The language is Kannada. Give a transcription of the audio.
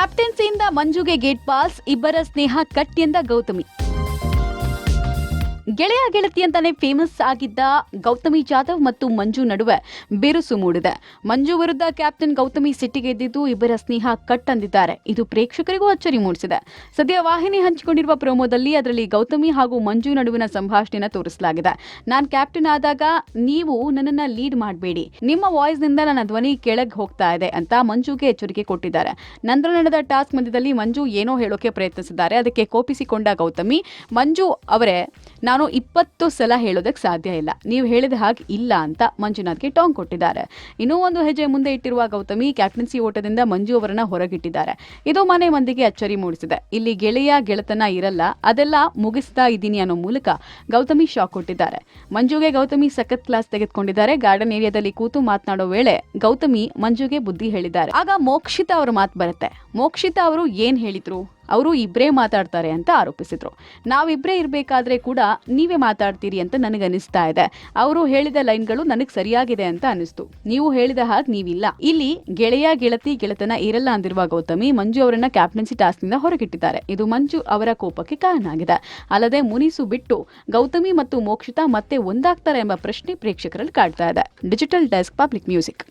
ಕ್ಯಾಪ್ಟನ್ಸಿಯಿಂದ ಮಂಜುಗೆ ಗೇಟ್ ಪಾಸ್ ಇಬ್ಬರ ಸ್ನೇಹ ಕಟ್ ಗೌತಮಿ. ಗೆಳೆಯ ಗೆಳತಿ ಅಂತಾನೆ ಫೇಮಸ್ ಆಗಿದ್ದ ಗೌತಮಿ ಜಾಧವ್ ಮತ್ತು ಮಂಜು ನಡುವೆ ಬಿರುಸು ಮೂಡಿದೆ. ಮಂಜು ವಿರುದ್ಧ ಕ್ಯಾಪ್ಟನ್ ಗೌತಮಿ ಸಿಟ್ಟಿಗೆದ್ದಿದ್ದು ಇಬ್ಬರ ಸ್ನೇಹ ಕಟ್ ಅಂದಿದ್ದಾರೆ ಇದು ಪ್ರೇಕ್ಷಕರಿಗೂ ಅಚ್ಚರಿ ಮೂಡಿಸಿದೆ. ಸದ್ಯ ವಾಹಿನಿ ಹಂಚಿಕೊಂಡಿರುವ ಪ್ರೋಮೋದಲ್ಲಿ ಅದರಲ್ಲಿ ಗೌತಮಿ ಹಾಗೂ ಮಂಜು ನಡುವಿನ ಸಂಭಾಷಣೆಯನ್ನು ತೋರಿಸಲಾಗಿದೆ. ನಾನು ಕ್ಯಾಪ್ಟನ್ ಆದಾಗ ನೀವು ನನ್ನನ್ನ ಲೀಡ್ ಮಾಡಬೇಡಿ. ನಿಮ್ಮ ವಾಯ್ಸ್ನಿಂದ ನನ್ನ ಧ್ವನಿ ಕೆಳಗೆ ಹೋಗ್ತಾ ಇದೆ ಅಂತ ಮಂಜುಗೆ ಎಚ್ಚರಿಕೆ ಕೊಟ್ಟಿದ್ದಾರೆ. ನಂತರ ನಡೆದ ಟಾಸ್ಕ್ ಮಧ್ಯದಲ್ಲಿ ಮಂಜು ಏನೋ ಹೇಳೋಕೆ ಪ್ರಯತ್ನಿಸಿದ್ದಾರೆ. ಅದಕ್ಕೆ ಕೋಪಿಸಿಕೊಂಡ ಗೌತಮಿ, ಮಂಜು ಅವರೇ ನಾನು ಇಪ್ಪತ್ತು ಸಲ ಹೇಳೋದಕ್ಕೆ ಸಾಧ್ಯ ಇಲ್ಲ. ನೀವು ಹೇಳಿದ ಹಾಗೆ ಇಲ್ಲ ಅಂತ ಮಂಜುನಾಥ್ಗೆ ಟಾಂಗ್ ಕೊಟ್ಟಿದ್ದಾರೆ. ಇನ್ನೂ ಒಂದು ಹೆಜ್ಜೆ ಮುಂದೆ ಇಟ್ಟಿರುವ ಗೌತಮಿ ಕ್ಯಾಪ್ಟನ್ಸಿ ಓಟದಿಂದ ಮಂಜು ಅವರನ್ನ ಹೊರಗಿಟ್ಟಿದ್ದಾರೆ. ಇದು ಮನೆ ಮಂದಿಗೆ ಅಚ್ಚರಿ ಮೂಡಿಸಿದೆ. ಇಲ್ಲಿ ಗೆಳೆಯ ಗೆಳೆತನ ಇರಲ್ಲ, ಅದೆಲ್ಲ ಮುಗಿಸ್ತಾ ಇದ್ದೀನಿ ಅನ್ನೋ ಮೂಲಕ ಗೌತಮಿ ಶಾಕ್ ಕೊಟ್ಟಿದ್ದಾರೆ. ಮಂಜುಗೆ ಗೌತಮಿ ಸಖತ್ ಕ್ಲಾಸ್ ತೆಗೆದುಕೊಂಡಿದ್ದಾರೆ. ಗಾರ್ಡನ್ ಏರಿಯಾದಲ್ಲಿ ಕೂತು ಮಾತನಾಡೋ ವೇಳೆ ಗೌತಮಿ ಮಂಜುಗೆ ಬುದ್ಧಿ ಹೇಳಿದ್ದಾರೆ. ಆಗ ಮೋಕ್ಷಿತಾ ಅವರ ಮಾತು ಬರುತ್ತೆ. ಮೋಕ್ಷಿತಾ ಅವರು ಏನ್ ಹೇಳಿದ್ರು? ಅವರು ಇಬ್ಬರೇ ಮಾತಾಡ್ತಾರೆ ಅಂತ ಆರೋಪಿಸಿದ್ರು. ನಾವಿಬ್ಬರೇ ಇರಬೇಕಾದ್ರೆ ಕೂಡ ನೀವೇ ಮಾತಾಡ್ತೀರಿ ಅಂತ ನನಗೆ ಅನಿಸ್ತಾ ಇದೆ. ಅವರು ಹೇಳಿದ ಲೈನ್ಗಳು ನನಗೆ ಸರಿಯಾಗಿದೆ ಅಂತ ಅನಿಸ್ತು ನೀವು ಹೇಳಿದ ಹಾಗೆ ನೀವಿಲ್ಲ. ಇಲ್ಲಿ ಗೆಳೆಯ, ಗೆಳತಿ, ಗೆಳೆತನ ಇರಲ್ಲ ಅಂದಿರುವ ಗೌತಮಿ, ಮಂಜು ಅವರನ್ನ ಕ್ಯಾಪ್ಟನ್ಸಿ ಟಾಸ್ಕ್ನಿಂದ ಹೊರಗಿಟ್ಟಿದ್ದಾರೆ. ಇದು ಮಂಜು ಅವರ ಕೋಪಕ್ಕೆ ಕಾರಣ ಆಗಿದೆ. ಅಲ್ಲದೆ ಮುನಿಸು ಬಿಟ್ಟು ಗೌತಮಿ ಮತ್ತು ಮೋಕ್ಷಿತಾ ಮತ್ತೆ ಒಂದಾಗ್ತಾರೆ ಎಂಬ ಪ್ರಶ್ನೆ ಪ್ರೇಕ್ಷಕರಲ್ಲಿ ಕಾಡ್ತಾ ಇದೆ. Digital desk, public music.